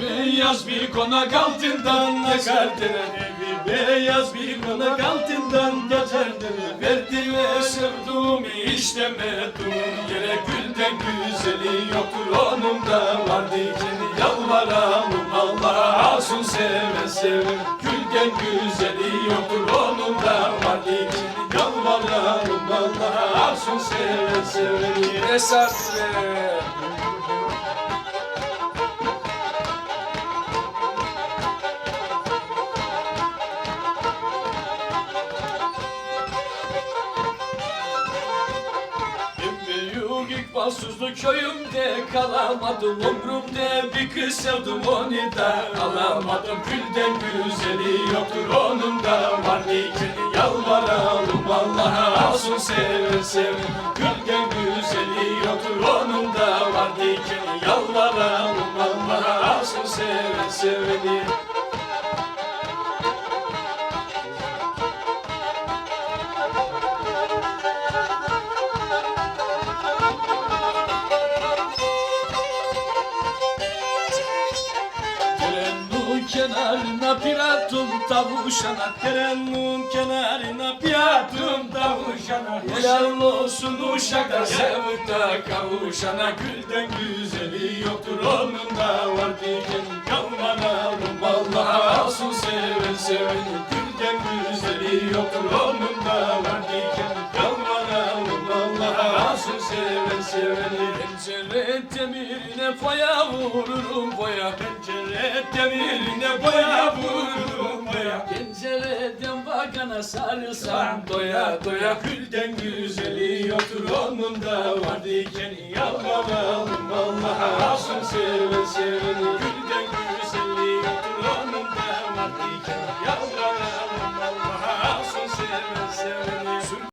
beyaz bir konak altından akar dere beyaz bir konak altından geçer dere Verdiler sevduğum işlemedim Yere gülden güzeli yoktur onun da var diyeceğini Yalvaralım Allah'a olsun seve seve Gülden güzeli yoktur onun da var diyeceğini Yalvaralım Allah'a olsun seve seve Esat be. Büyük ikbalsızlık köyümde kalamadım Ömrümde bir kız sevdim onu da alamadım. Gülden güzeli yoktur onun da var diyeceğini Yalvaralım Allah'a olsun seve seve kenarına piratım tavuşana Kerenun kenarına piratım tavuşana Helal olsun uşaklar. Sevip de kavuşana Gülden güzeli yoktur onun da var diyen Yalvaralım Allah'a olsun. Seven seven Gülden güzeli yoktur onun da var seven seveni Pencere demirine boya vururum boya. Pencere demirine boya vururum boya. Pencereden bakana sarılsam doya doya. Gülden güzeli otur onun da var dikeni Yalvaralım Allah'a olsun seven seveni Gülden güzeli otur onun da var dikeni Yalvaralım Allah'a olsun seven seveni